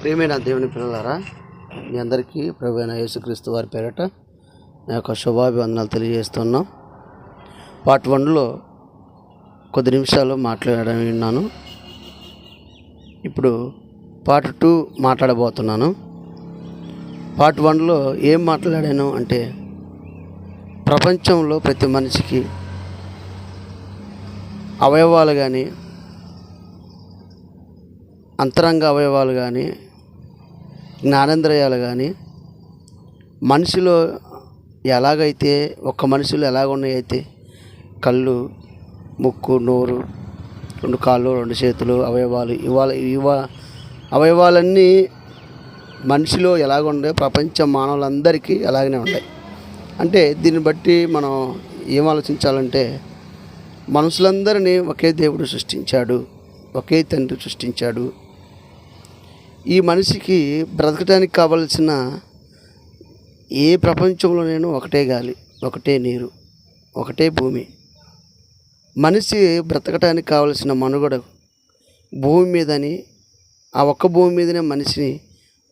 ప్రియమైన దేవుని పిల్లలారా మీ అందరికీ ప్రభు యేసుక్రీస్తు వారి పేరట నా యొక్క శుభాభివందనాలు తెలియజేస్తున్నాం. పార్ట్ వన్లో కొద్ది నిమిషాలు మాట్లాడడం విన్నాను. ఇప్పుడు పార్ట్ టూ మాట్లాడబోతున్నాను. పార్ట్ వన్లో ఏం మాట్లాడాను అంటే ప్రపంచంలో ప్రతి మనిషికి అవయవాలు కానీ అంతరంగ అవయవాలు కానీ జ్ఞానేంద్రియాలు కానీ మనిషిలో ఎలాగైతే ఒక్క మనిషిలో ఎలాగ ఉన్నాయైతే కళ్ళు ముక్కు నోరు రెండు కాళ్ళు రెండు చేతులు అవయవాలు ఇవాళ ఇవా అవయవాలన్నీ మనిషిలో ఎలాగ ఉండే ప్రపంచ మానవులందరికీ అలాగనే ఉంటాయి అంటే దీన్ని బట్టి మనం ఏం ఆలోచించాలంటే మనుషులందరినీ ఒకే దేవుడు సృష్టించాడు ఒకే తండ్రి సృష్టించాడు ఈ మనిషికి బ్రతకడానికి కావలసిన ఏ ప్రపంచంలో నేను ఒకటే గాలి ఒకటే నీరు ఒకటే భూమి. మనిషి బ్రతకటానికి కావలసిన మనుగడ భూమి మీదని ఆ ఒక్క భూమి మీదనే మనిషిని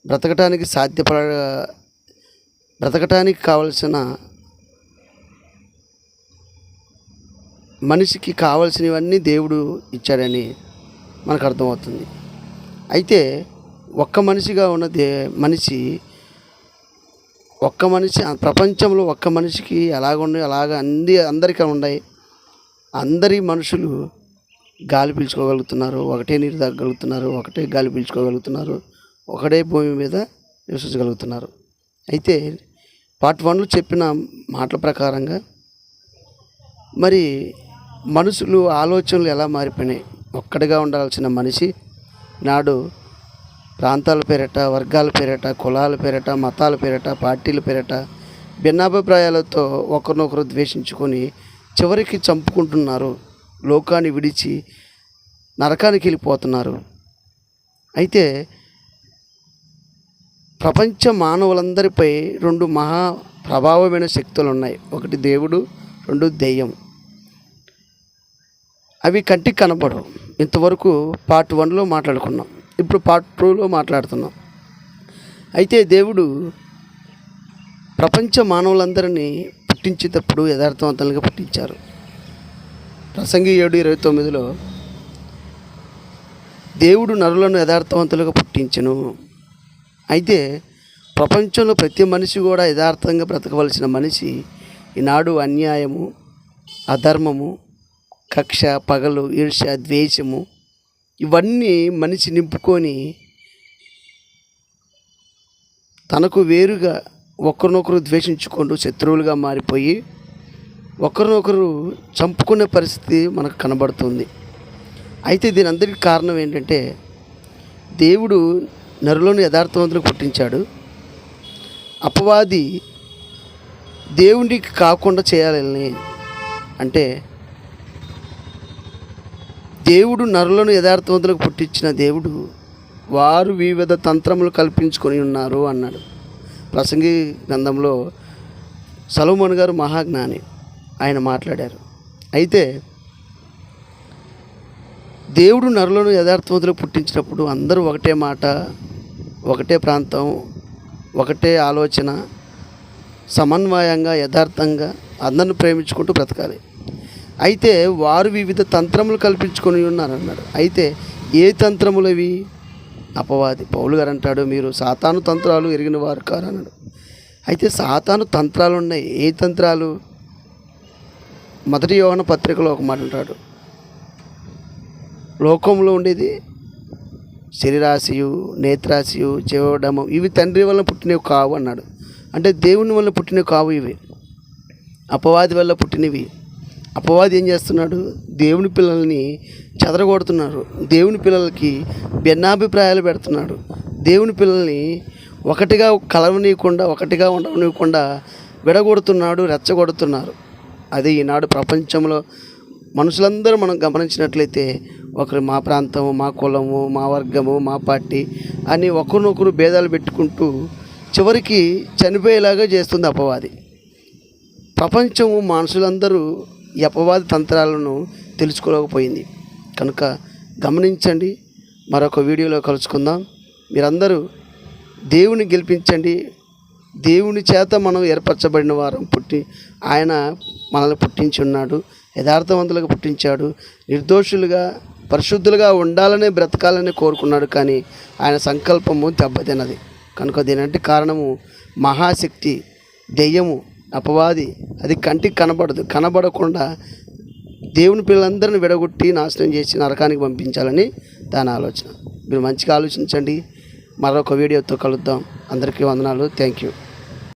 బ్రతకటానికి సాధ్యపడ బ్రతకటానికి కావలసిన మనిషికి కావలసినవన్నీ దేవుడు ఇచ్చాడని మనకు అర్థమవుతుంది. అయితే ఒక్క మనిషిగా ఉన్న దే మనిషి ఒక్క మనిషి ఆ ప్రపంచంలో ఒక్క మనిషికి ఎలాగుండే అలాగ అన్ని అందరికీ ఉన్నాయి. అందరి మనుషులు గాలి పీల్చుకోగలుగుతున్నారు ఒకటే నీరు తాగలుగుతున్నారు ఒకటే గాలి పీల్చుకోగలుగుతున్నారు ఒకటే భూమి మీద నివసించగలుగుతున్నారు. అయితే పార్ట్ వన్లో చెప్పిన మాటల ప్రకారంగా మరి మనుషులు ఆలోచనలు ఎలా మారిపోయినాయి? ఒక్కడిగా ఉండాల్సిన మనిషి నాడు ప్రాంతాల పేరట వర్గాల పేరట కులాల పేరట మతాల పేరట పార్టీల పేరట భిన్నాభిప్రాయాలతో ఒకరినొకరు ద్వేషించుకొని చివరికి చంపుకుంటున్నారు. లోకాన్ని విడిచి నరకానికి వెళ్ళిపోతున్నారు. అయితే ప్రపంచ మానవులందరిపై రెండు మహా ప్రభావమైన శక్తులు ఉన్నాయి ఒకటి దేవుడు రెండు దెయ్యం. అవి కంటికి కనపడవు. ఇంతవరకు పార్ట్ వన్లో మాట్లాడుకున్నాం. ఇప్పుడు పార్ట్ టూలో మాట్లాడుతున్నాం. అయితే దేవుడు ప్రపంచ మానవులందరినీ పుట్టించేటప్పుడు యథార్థవంతంగా పుట్టించారు. ప్రసంగి ఏడు ఇరవై తొమ్మిదిలో దేవుడు నరులను యథార్థవంతులుగా పుట్టించను. అయితే ప్రపంచంలో ప్రతి మనిషి కూడా యథార్థంగా బ్రతకవలసిన మనిషి ఈనాడు అన్యాయము అధర్మము కక్ష పగలు ఈర్ష్య ద్వేషము ఇవన్నీ మనిషి నింపుకొని తనకు వేరుగా ఒకరినొకరు ద్వేషించుకుంటూ శత్రువులుగా మారిపోయి ఒకరినొకరు చంపుకునే పరిస్థితి మనకు కనబడుతుంది. అయితే దీని అందరికీ కారణం ఏంటంటే దేవుడు నరులను యథార్థవంతులు పుట్టించాడు. అపవాది దేవునికి కాకుండా చేయాలని అంటే దేవుడు నరులను యథార్థవంతులకు పుట్టించిన దేవుడు వారు వివిధ తంత్రములు కల్పించుకొని ఉన్నారు అన్నాడు. ప్రసంగి గ్రంథంలో సలోమోన్ గారు మహాజ్ఞాని ఆయన మాట్లాడారు. అయితే దేవుడు నరులను యథార్థవంతులకు పుట్టించినప్పుడు అందరూ ఒకటే మాట ఒకటే ప్రాంతం ఒకటే ఆలోచన సమన్వయంగా యథార్థంగా అందరిని ప్రేమించుకుంటూ బ్రతకాలి. అయితే వారు వివిధ తంత్రములు కల్పించుకొని ఉన్నారన్నాడు. అయితే ఏ తంత్రములు అవి అపవాది. పౌలు గారు అంటాడు మీరు సాతాను తంత్రాలు ఎరిగిన వారు కారన్నాడు. అయితే సాతాను తంత్రాలు ఉన్నాయి ఏ తంత్రాలు? మొదటి యోహన పత్రికలో ఒక మాట అంటాడు. లోకంలో ఉండేది శరీరాశియు నేత్రాశియు చెవడము ఇవి తండ్రి వల్ల పుట్టినవి కావు అన్నాడు. అంటే దేవుని వల్ల పుట్టినవి కావు ఇవి. అపవాది వల్ల పుట్టినవి అపవాది ఏం చేస్తున్నాడు? దేవుని పిల్లల్ని చెదరగొడుతున్నారు. దేవుని పిల్లలకి భిన్నాభిప్రాయాలు పెడుతున్నాడు. దేవుని పిల్లల్ని ఒకటిగా కలవనీయకుండా ఒకటిగా ఉండవనీయకుండా విడగొడుతున్నాడు రెచ్చగొడుతున్నారు. అది ఈనాడు ప్రపంచంలో మనుషులందరూ మనం గమనించినట్లయితే ఒకరు మా ప్రాంతము మా కులము మా వర్గము మా పార్టీ అని ఒకరినొకరు భేదాలు పెట్టుకుంటూ చివరికి చనిపోయేలాగా చేస్తుంది అపవాది. ప్రపంచము మనుషులందరూ ఈ అపవాద తంత్రాలను తెలుసుకోలేకపోయింది. కనుక గమనించండి మరొక వీడియోలో కలుసుకుందాం. మీరందరూ దేవుని గెలిపించండి. దేవుని చేత మనం ఏర్పరచబడిన వారం పుట్టి ఆయన మనల్ని పుట్టించి ఉన్నాడు యథార్థవంతులుగా పుట్టించాడు నిర్దోషులుగా పరిశుద్ధులుగా ఉండాలనే బ్రతకాలని కోరుకున్నాడు. కానీ ఆయన సంకల్పము దెబ్బతిన్నది. కనుక దీనంటే కారణము మహాశక్తి దెయ్యము. అపవాది. అది కంటికి కనబడదు. కనబడకుండా దేవుని పిల్లలందరిని విడగొట్టి నాశనం చేసి నరకానికి పంపించాలని దాని ఆలోచన. మీరు మంచిగా ఆలోచించండి. మరొక వీడియోతో కలుద్దాం. అందరికీ వందనాలు. Thank you